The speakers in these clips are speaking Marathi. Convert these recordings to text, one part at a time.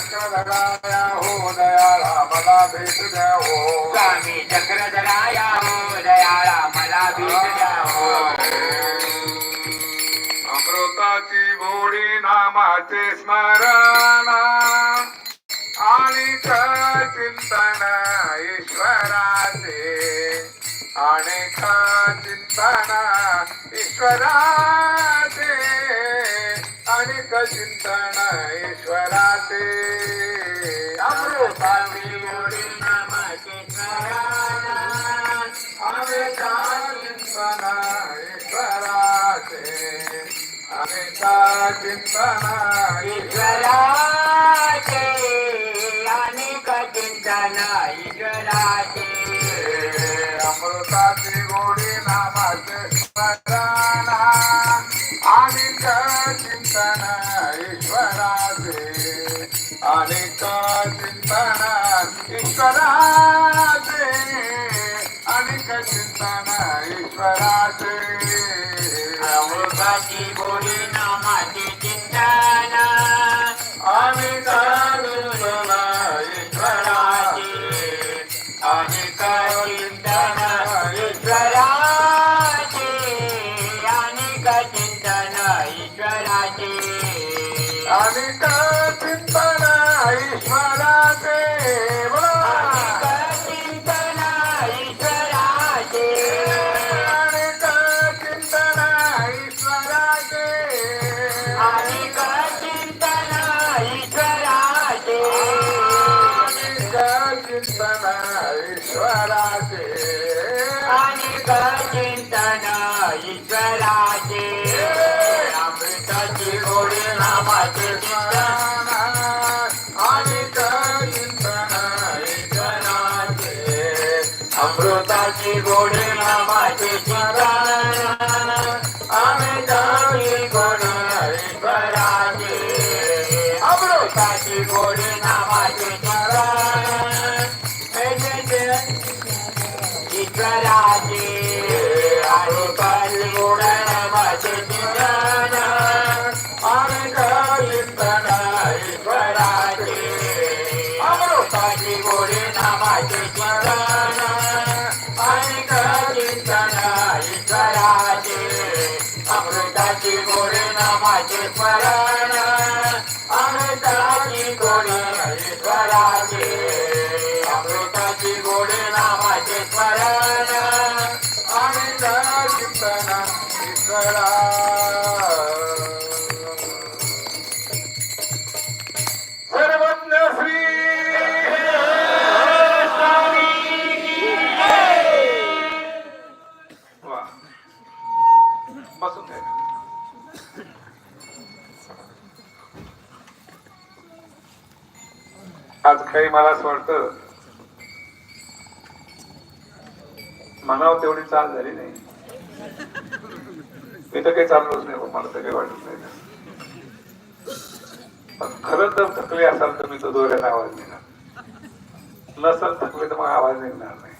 चक्रधराया हो दयाळा मला भेट द्या हो स्वामी चक्रधराया हो दयाळा मला भेट द्या हो. अमृताची गोडी नामाचे स्मरण आणि चिंतन ईश्वराचे आणि चिंतन ईश्वरा एक चिंतन ईश्वराचे अमृताची गोडी नामाचे अमृता चिंतन ईश्वराचे अमृता चिंतन ईश्वराचे अनेक चिंतन ईश्वराचे अमृताची गोडी नामाचे स्वराना अनेक चिंतन ईश्वराचे अनेक चिंतन ईश्वराचे अनेक चिंतन ईश्वराचे अमृताची गोडी नामाचे ईश्वराचे अनेक चिंतन ईश्वराचे अमृताची गोडी नामाचे स्मरण अमृताची गोडी ईश्वराचे अमृताची गोडी नामाचे स्मरण अनेक चिंतन ईश्वरा तरी मला असं वाटतं म्हणावं तेवढी चाल झाली नाही. मी तर काही चाललोच नाही मला तर काही वाटत नाही. पण खरं तर थकले असाल तर मी तो दोऱ्यात आवाज देणार. नसल थकले तर मग आवाज निघणार नाही.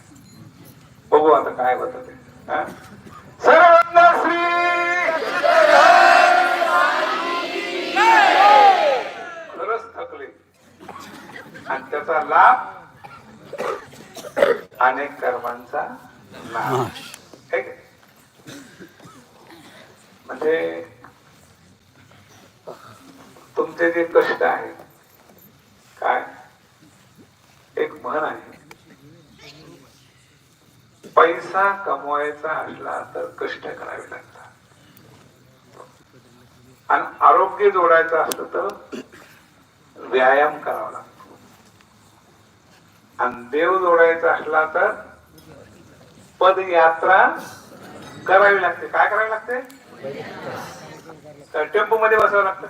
बघू आता काय होत ते. सर्वांना श्री आणि त्याचा लाभ अनेक कर्मांचा का? म्हणजे तुमचे जे कष्ट आहेत काय? एक म्हण आहे. पैसा कमवायचा असला तर कष्ट करावे लागतात. आणि आरोग्य जोडायचं असलं तर व्यायाम करावा लागतो. आणि देव जोडायचा असला तर पदयात्रा करावी लागते. काय करावी लागते? टेम्पो मध्ये बसावं लागतं.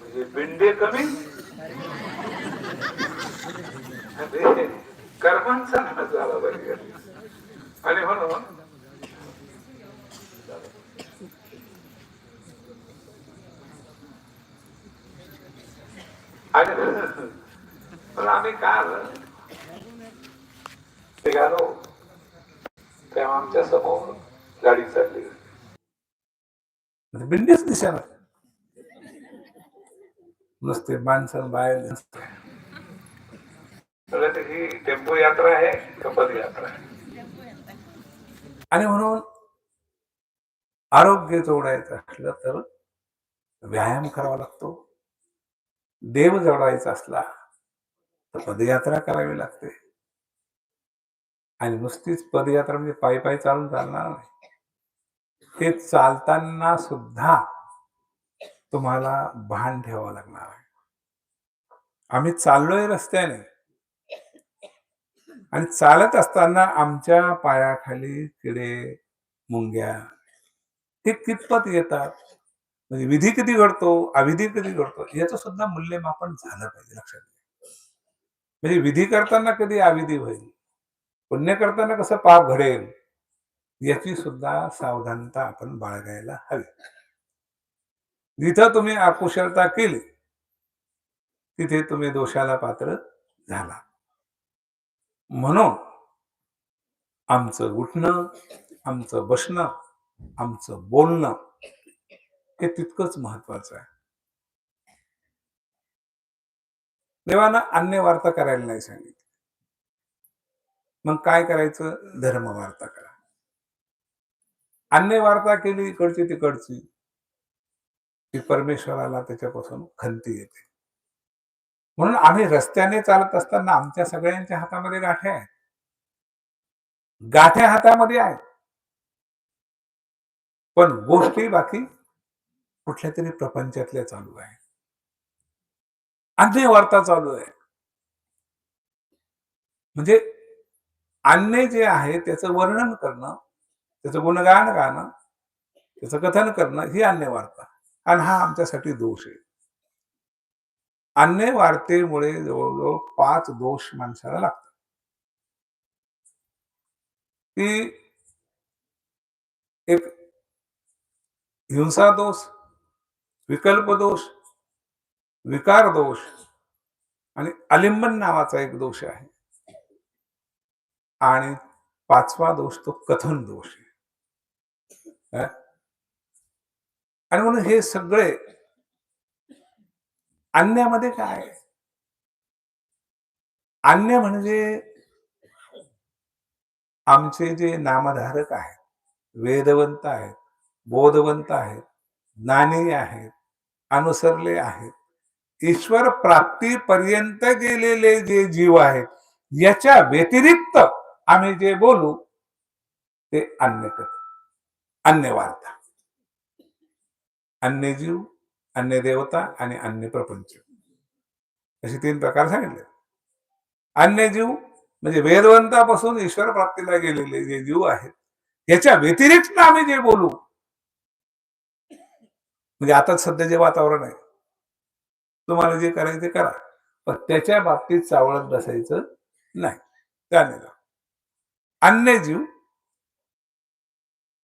म्हणजे बिंडे कमी. कर्मांचा नाश झाला पाहिजे आणि म्हणून आणि पण आम्ही काय आलं निघालो. तेव्हा आमच्यासमोर गाडी चालली. बिंडीच दिसेना नुसते माणसं बाहेर नसते ही टेम्पो यात्रा आहे का पदयात्रा आहे. आणि म्हणून आरोग्य जोडायचं असलं तर व्यायाम करावा लागतो. देव जोडायचा असला तर पदयात्रा करावी लागते. आणि नुसतीच पदयात्रा म्हणजे पायी पायी चालून चालणार नाही. ते चालताना सुद्धा तुम्हाला भान ठेवावं लागणार आहे. आम्ही चाललोय रस्त्याने. आणि चालत असताना आमच्या पायाखाली किडे मुंग्या ते कितपत येतात? म्हणजे विधी किती घडतो अविधी किती घडतो याचं सुद्धा मूल्यमापन झालं पाहिजे लक्षात घ्या. म्हणजे विधी करताना कधी अविधी होईल पुण्य करताना कसं पाप घडेल याची सुद्धा सावधानता आपण बाळगायला हवी. जिथं तुम्ही अकुशलता केली तिथे तुम्ही दोषाला पात्र झाला. म्हणून आमचं उठणं आमचं बसणं आमचं बोलणं हे तितकंच महत्वाचं आहे. देवानं अन्य वार्ता करायला नाही सांगितलं. मग काय करायचं? धर्म वार्ता करा. अन्य वार्ता केली इकडची तिकडची ती परमेश्वराला त्याच्यापासून खंती येते. म्हणून आम्ही रस्त्याने चालत असताना आमच्या सगळ्यांच्या हातामध्ये गाठ्या आहेत. गाठ्या हातामध्ये आहेत. पण गोष्टी बाकी कुठल्या तरी प्रपंचातल्या चालू आहे. अन्य वार्ता चालू आहे. म्हणजे अन्य जे आहे त्याचं वर्णन करणं त्याचं गुणगान गाणं त्याचं कथन करणं ही अन्य वार्ता. आणि हा आमच्यासाठी दोष आहे. अन्य वार्तेमुळे जवळजवळ पाच दोष माणसाला लागतात. ती एक हिंसा दोष विकल्प दोष विकार दोष आणि अलिंबन नावाचा एक दोष आहे. आणि पाचवा दोष तो कथन दोष आहे. आणि म्हणून हे सगळे अन्यामध्ये काय आहे? अन्य म्हणजे आमचे जे नामधारक आहेत वेदवंत आहेत बोधवंत आहेत ज्ञानी आहेत अनुसरले आहेत. ईश्वर प्राप्तीपर्यंत गेलेले जे जीव आहेत याच्या व्यतिरिक्त आम्ही जे बोलू ते अन्य अन्य वार्ता. अन्य जीव अन्य देवता आणि अन्य प्रपंच. असे तीन प्रकार सांगितले. अन्य जीव म्हणजे वेदवंतापासून ईश्वर प्राप्तीला गेलेले जे जीव आहेत याच्या व्यतिरिक्त आम्ही जे बोलू म्हणजे आता सध्या जे वातावरण आहे तुम्हाला जे करायचं ते करा. पण त्याच्या बाबतीत चावळत बसायचं नाही. त्याने जा. अन्य जीव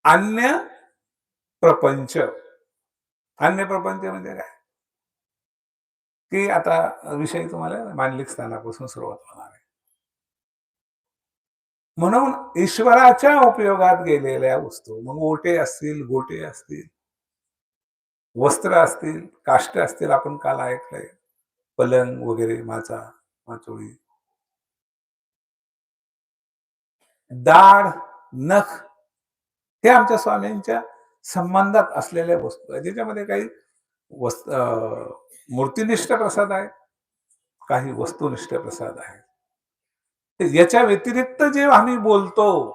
अन्य प्रपंच. अन्य प्रपंच म्हणजे काय? की आता विषय तुम्हाला मांडलिक स्थानापासून सुरुवात होणार आहे. म्हणून ईश्वराच्या उपयोगात गेलेल्या वस्तू मग ओटे असतील गोटे असतील वस्त्र असतील काष्ट असतील आपण काल ऐकलंय. पलंग वगैरे माचा माचोळी. दाढ नख हे आमच्या स्वामींच्या संबंधात असलेल्या वस्तू आहेत. ज्याच्यामध्ये काही वस्त अं, मूर्तिनिष्ठ प्रसाद आहे काही वस्तुनिष्ठ प्रसाद आहे. याच्या व्यतिरिक्त जे आम्ही बोलतो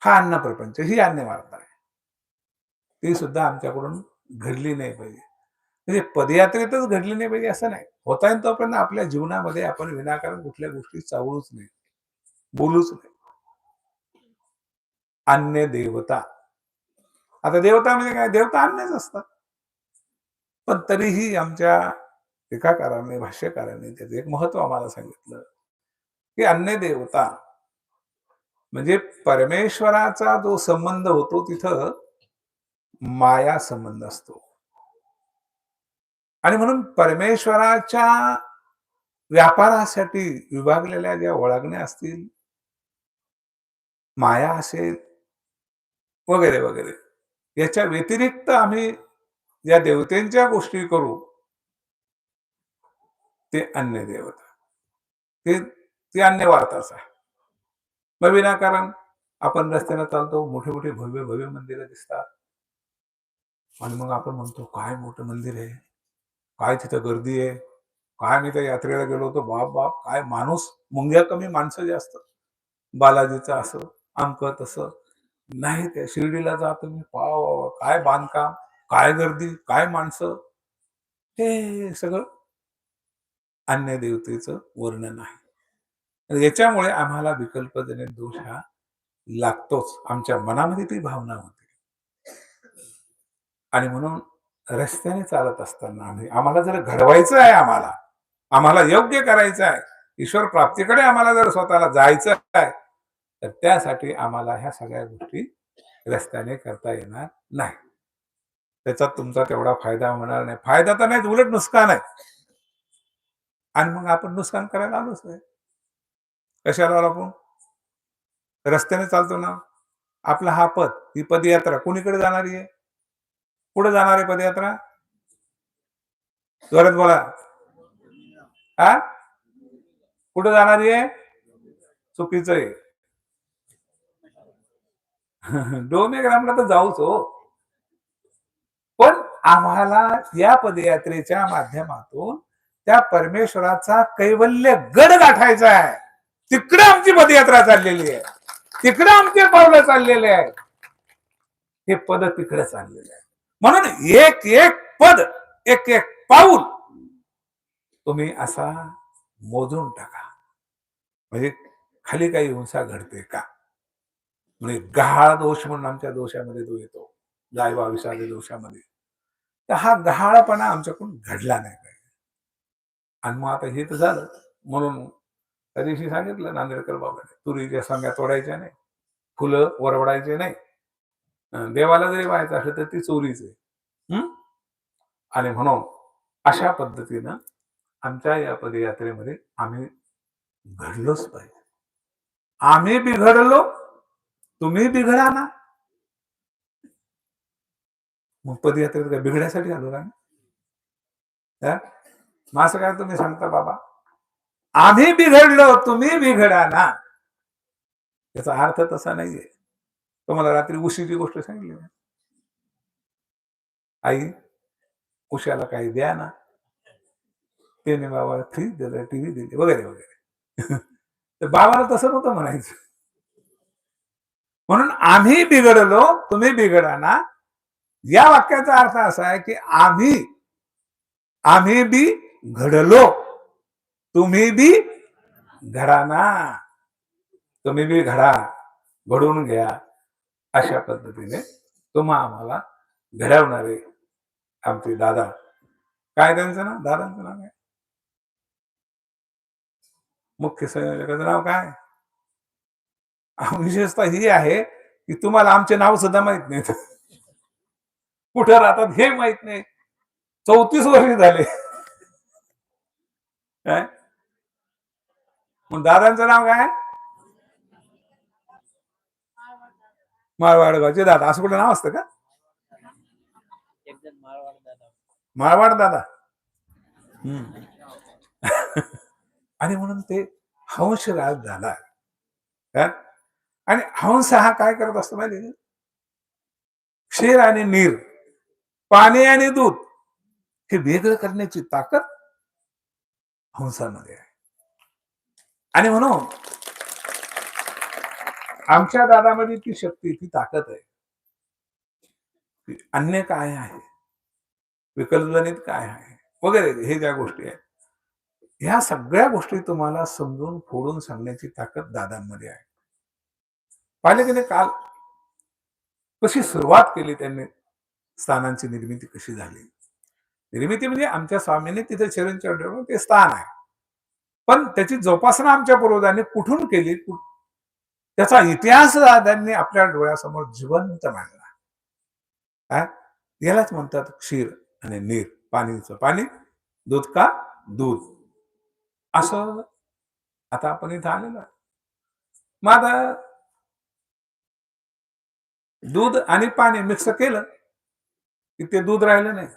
हा अन्न प्रपंच ही अन्य वार्ता आहे. ती सुद्धा आमच्याकडून घडली नाही पाहिजे. म्हणजे पदयात्रेतच घडली नाही पाहिजे असं नाही. होता येईल तोपर्यंत आपल्या जीवनामध्ये आपण विनाकारण कुठल्या गोष्टी चावळूच नाही. बोलूच नाही. अन्य देवता. आता देवता म्हणजे काय? देवता अन्यच असतात. पण तरीही आमच्या टीकाकाराने भाष्यकाराने त्याचं एक महत्त्व आम्हाला सांगितलं की अन्य देवता म्हणजे परमेश्वराचा जो संबंध होतो तिथं माया संबंध असतो. आणि म्हणून परमेश्वराच्या व्यापारासाठी विभागलेल्या ज्या ओळखण्या असतील माया असेल वगैरे वगैरे. याच्या व्यतिरिक्त आम्ही या देवतेंच्या गोष्टी करू ते अन्य देवता. ते ते अन्य वार्ताच आहे. मग विनाकारण आपण रस्त्याने चालतो मोठे मोठे भव्य भव्य मंदिरं दिसतात. आणि मग आपण म्हणतो काय मोठं मंदिर आहे? काय तिथं गर्दी आहे? काय मी त्या यात्रेला गेलो होतो? बाप बाप काय माणूस? मुंग्या कमी माणसं जास्त. बालाजीचं असं आमकं तसं. नाही त्या शिर्डीला जा तुम्ही. पाव काय बांधकाम? काय गर्दी? काय माणसं? हे सगळं अन्य देवतेचं वर्णन आहे. याच्यामुळे आम्हाला विकल्पजनित दोष हा लागतोच. आमच्या मनामध्ये ती भावना होती. आणि म्हणून रस्त्याने चालत असताना आम्ही आम्हाला जर घडवायचं आहे आम्हाला आम्हाला योग्य करायचं आहे ईश्वर प्राप्तीकडे आम्हाला जर स्वतःला जायचं आहे तर त्यासाठी आम्हाला ह्या सगळ्या गोष्टी रस्त्याने करता येणार नाही. त्याचा तुमचा तेवढा फायदा होणार नाही. फायदा तर नाही उलट नुकसान आहे. आणि मग आपण नुकसान करायला आलोच आहे कशाला आलो आपण? रस्त्याने चालतो ना. आपला हा पद ही पदयात्रा कोणीकडे जाणारी आहे? कुठे जाणार आहे पदयात्रा? जोरात बोला. हा? कुठे जाणारी आहे चुकीचं आहे. डोमेग्रामला तर जाऊच हो. पण आम्हाला या पदयात्रेच्या माध्यमातून त्या परमेश्वराचा कैवल्य गड गाठायचा आहे. तिकडे आमची पदयात्रा चाललेली आहे. तिकडे आमचे पावलं चाललेले आहे. हे पद तिकडे चाललेले आहे. म्हणून एक एक पद एक एक पाऊल तुम्ही असा मोजून टाका. म्हणजे खाली काही हिंसा घडते का? म्हणजे गहाळ दोष म्हणून आमच्या दोषामध्ये तो येतो. जायवा विषादी दोषामध्ये. तर हा गहाळपणा आमच्याकडून घडला नाही पाहिजे. आणि मग आता हे तर झालं. म्हणून त्या दिवशी सांगितलं नांदेडकर बाबाने तुरीच्या सांग्या तोडायच्या नाही फुलं वरवडायचे नाही देवाला जरी व्हायचं असलं तर ती चोरीच आहे? आणि म्हणून अशा पद्धतीनं आमच्या या पदयात्रेमध्ये आम्ही घडलोच पाहिजे. आम्ही बिघडलो तुम्ही बिघडा ना. मग पदयात्रेत काय बिघड्यासाठी आलो का? मग असं काय तुम्ही सांगता बाबा? आम्ही बिघडलो तुम्ही बिघडा ना. याचा अर्थ तसा नाहीये. तुम्हाला रात्री उशीची गोष्ट सांगितली ना. आई उशाला काही द्या ना. त्याने बाबा फ्रीज दिलं टीव्ही दिली वगैरे वगैरे. तर बाबाला तसं नव्हतं म्हणायचं. म्हणून आम्ही बिघडलो तुम्ही बिघडा ना. या वाक्याचा अर्थ असा आहे की आम्ही आम्ही बी घडलो. तुम्ही बी घडा ना. तुम्ही बी घडा. घडवून घ्या. अशा पद्धतीने तुम्हा आम्हाला घडवणारे आमचे दादा. काय त्यांचं नाव? दादांचं नाव काय? मुख्य संयोजकाचं नाव काय? विशेषतः ही आहे की तुम्हाला आमचे नाव सुद्धा माहीत नाहीत. कुठं राहतात हे माहीत नाही. चौतीस वर्ष झाले. काय? मग दादांचं नाव काय? माळवाडगावचे दादा असं कुठं नाव असतं का माळवाड दादा. आणि म्हणून ते हंसराज झाला काय? आणि हंस हा काय करत असतो माहिती? क्षीर आणि नीर पाणी आणि दूध हे वेगळं करण्याची ताकद हंसामध्ये आहे आणि म्हणून आमच्या दादामध्ये ती शक्ती ती ताकद आहे. अन्य काय आहे? विकल्पजनित काय आहे? वगैरे हे ज्या गोष्टी आहेत. ह्या सगळ्या गोष्टी तुम्हाला समजून फोडून सांगण्याची ताकद दादांमध्ये आहे. पाहिले की नाही काल कशी सुरुवात केली त्यांनी? स्थानांची निर्मिती कशी झाली? निर्मिती म्हणजे आमच्या स्वामीने तिथे चरण चरण ते स्थान आहे. पण त्याची जोपासना आमच्या पूर्वजांनी कुठून केली? त्याचा इतिहास दादांनी आपल्या डोळ्यासमोर जिवंत मांडला. काय यालाच म्हणतात क्षीर आणि नीर. पाणीचं पाणी दूध का? दूध. असं आता आपण इथं आलेलो आहे. मग आता दूध आणि पाणी मिक्स केलं की ते दूध राहिलं नाही.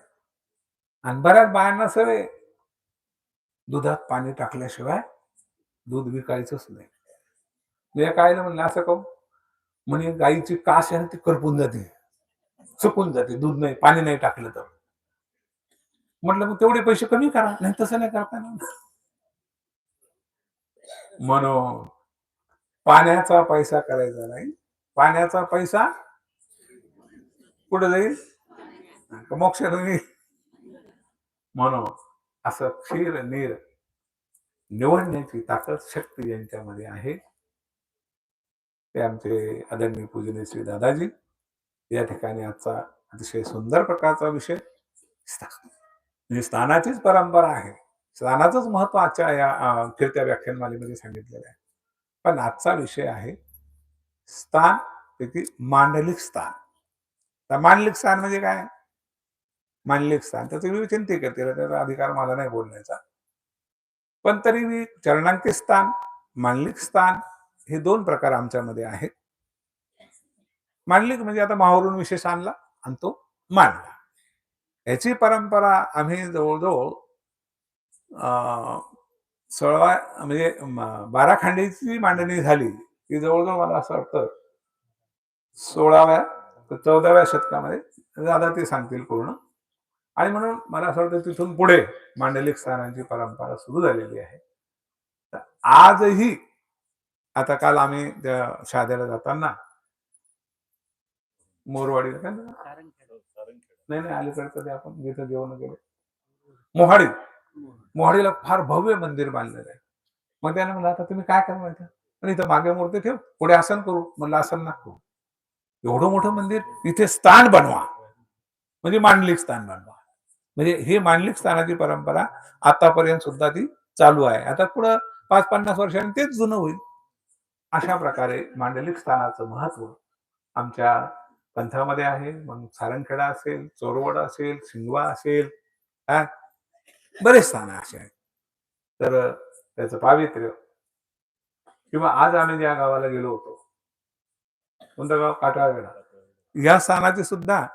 आणि बऱ्याच बायांना सवय आहे. दुधात पाणी टाकल्याशिवाय दूध विकायचंच नाही. मी काय ना म्हणलं असं कहू म्हणे गाईची कास आहे ना ती करपून जाते. चुकून जाते. दूध नाही पाणी नाही टाकलं तर. म्हटलं मग तेवढे पैसे कमी करा. नाही तसं नाही करता येणार. म्हणून पाण्याचा पैसा करायचा नाही. पाण्याचा पैसा कुठे जाईल? मोक्ष म्हणून असं क्षीर नीर निवडण्याची ताकद शक्ती यांच्यामध्ये आहे. ते आमचे आदरणीय पूजनीय श्री दादाजी. या ठिकाणी आजचा अतिशय सुंदर प्रकारचा विषय म्हणजे स्थानाचीच परंपरा आहे. स्थानाचंच महत्त्व आजच्या या फिरत्या व्याख्यानमालेमध्ये सांगितलेलं आहे. पण आजचा विषय आहे स्थान पैकी मांडलिक स्थान. तर मांडलिक स्थान म्हणजे काय? मांडलिक स्थान त्याचं विवेचन ते करतील त्याचा अधिकार मला नाही बोलण्याचा. पण तरी मी चरणांकित स्थान मांडलिक स्थान हे दोन प्रकार आमच्यामध्ये आहेत. मांडलिक म्हणजे आता माहूरून विशेष आणला आणि तो मांडला याची परंपरा आम्ही जवळजवळ सोळा म्हणजे बारा खांडीची मांडणी झाली की जवळजवळ मला असं वाटतं सोळाव्या तर चौदाव्या शतकामध्ये दादा ते सांगतील पूर्ण. आणि म्हणून मला असं वाटतं तिथून पुढे मांडलिक स्थानांची परंपरा सुरू झालेली आहे. तर आजही आता काल आम्ही त्या शाद्याला जाताना मोरवाडी का ना? सारंगखेड. नाही नाही अलीकडचं ते आपण जिथं जेवण गेलो मोहाडी. मोहाडीला फार भव्य मंदिर बांधलेलं आहे. मग त्याने म्हणलं आता तुम्ही काय करणार इथं? पण इथं मागे मूर्ती ठेव. पुढे आसन करू. म्हणलं आसन ना करू. एवढं मोठं मंदिर इथे स्थान बनवा. म्हणजे मांडलिक स्थान बनवा. म्हणजे हे मांडलिक स्थानाची परंपरा आतापर्यंत सुद्धा ती चालू आहे. आता पुढं पाच पन्नास वर्षांनी तेच जुनं होईल. अशा प्रकारे मांडलिक स्थानाचं महत्त्व आमच्या पंथामध्ये आहे. मग सारंगखेडा असेल चोरवड असेल सिंगवा असेल बरेच स्थान असे आहेत. तर त्याचं पावित्र्य. किंवा आज आम्ही ज्या गावाला गेलो होतो कोणतं गाव? काटाळवेडा या स्थानाची सुद्धा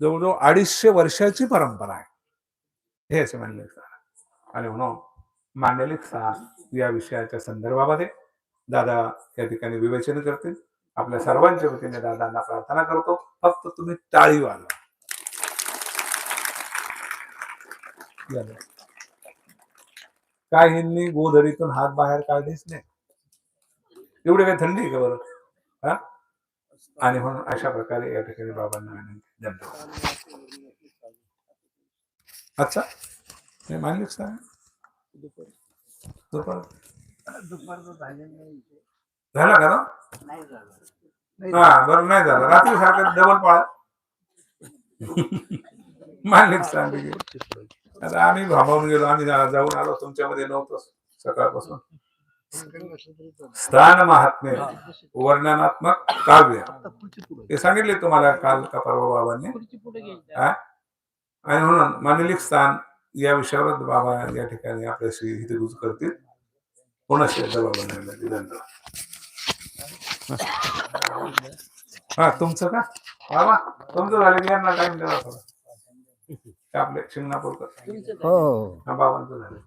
जवळजवळ अडीचशे वर्षाची परंपरा आहे. हे असे मांडलिक स्थान. आणि म्हणून मांडलिक स्थान या विषयाच्या संदर्भामध्ये दादा या ठिकाणी विवेचन करतील. आपल्या सर्वांच्या वतीने दादांना प्रार्थना करतो. फक्त तुम्ही टाळी वाजवा. झालं. काय गोधडीतून हात बाहेर काढलीच नाही. एवढी काही थंडी आहे का बरं? हा? आणि म्हणून अशा प्रकारे या ठिकाणी बाबांना विनंती. धन्यवाद. अच्छा. हे मानलीच ना दुपार. दुपारचं झालेलं नाही इथे. झाला का ना? नाही झालं. हा बरं नाही झालं. रात्री सारखं डबल पाळा. मानलीच सांगितले आता आम्ही भाबावून गेलो. आम्ही जा- जाऊन आलो. तुमच्यामध्ये नव्हतो सकाळपासून. स्थान महात्म्य. वर्णनात्मक काव्य. ते सांगितले तुम्हाला काल का परवा बाबांनी? पुढे हा? आणि म्हणून मांडलिक स्थान या विषयावर बाबा या ठिकाणी आपल्याशी हितगुज करतील. पुन्हा श्रद्धा बाबांना धन्यवाद हा तुमचं का बाबा तुमचं झालं की यांना टाइम द्यावा थोडा आपले शिंगणापूरकर हा बाबांचं झालं